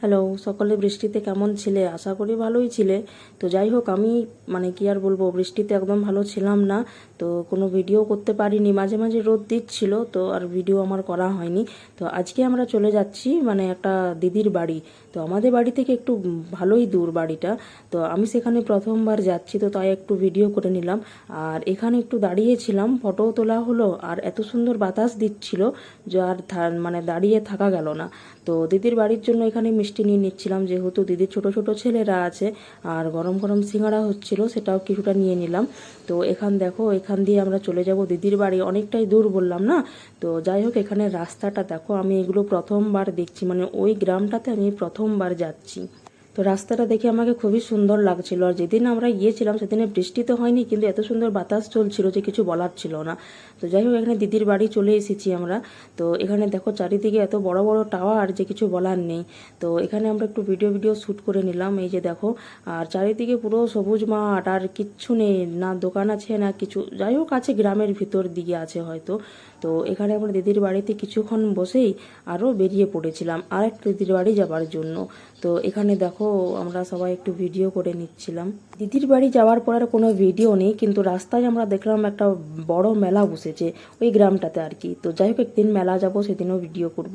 Hello, সকলে বৃষ্টিতে কেমন ছিলে? আশা করি ভালোই ছিলে। তো যাই হোক, আমি মানে কি আর বলব, বৃষ্টিতে একদম ভালো ছিলাম না। তো কোনো ভিডিও করতে পারিনি, মাঝে মাঝে রোদ দিচ্ছিল, তো আর ভিডিও আমার করা হয়নি। তো আজকে আমরা চলে যাচ্ছি মানে একটা দিদির বাড়ি। তো আমাদের বাড়ি থেকে একটু ভালোই দূর বাড়িটা। তো আমি সেখানে প্রথমবার যাচ্ছি, তো তাই একটু ভিডিও করে নিলাম। আর এখানে একটু দাঁড়িয়েছিলাম ফটোও তোলা হলো, আর এত সুন্দর বাতাস দিচ্ছিল যে আর থা- মানে দাঁড়িয়ে থাকা গেল না। তো দিদির বাড়ির জন্য এখানে মিষ্টি নিয়ে নিচ্ছিলাম, যেহেতু দিদির ছোট ছোট ছেলেরা আছে আর গরম গরম সিঙ্গারা হচ্ছিল, সেটাও কিছুটা নিয়ে নিলাম। তো এখান দেখো, এখান দিয়ে আমরা চলে যাব দিদির বাড়ি, অনেকটাই দূর বললাম না? তো যাই হোক, এখানে রাস্তাটা দেখো, আমি এগুলো প্রথমবার দেখছি মানে ওই গ্রামটাতে আমি প্রথমবার যাচ্ছি। তো রাস্তাটা দেখে আমাকে খুবই সুন্দর লাগছিল। আর যেদিন আমরা গিয়েছিলাম, সেদিনে বৃষ্টি তো হয়নি, কিন্তু এত সুন্দর বাতাস চলছিল যে কিছু বলার ছিল না। তো যাই হোক, এখানে দিদির বাড়ি চলে এসেছি আমরা। তো এখানে দেখো চারিদিকে এত বড় বড় টাওয়ার যে কিছু বলার নেই। তো এখানে আমরা একটু ভিডিও ভিডিও শ্যুট করে নিলাম। এই যে দেখো, আর চারিদিকে পুরো সবুজ মাঠ, আর কিচ্ছু নেই, না দোকান আছে, না কিছু। যাই হোক, আছে গ্রামের ভিতর দিকে আছে হয়তো। তো এখানে আমরা দিদির বাড়িতে কিছুক্ষণ বসেই আরও বেরিয়ে পড়েছিলাম আর একটা দিদির বাড়ি যাবার জন্য। তো এখানে দেখো আমরা সবাই একটু ভিডিও করে নিচ্ছিলাম। দিদির বাড়ি যাওয়ার পর আর কোনো ভিডিও নেই, কিন্তু রাস্তায় আমরা দেখলাম একটা বড় মেলা বসেছে ওই গ্রামটাতে আর কি। তো যাই হোক, একদিন মেলা যাব, সেদিনও ভিডিও করব।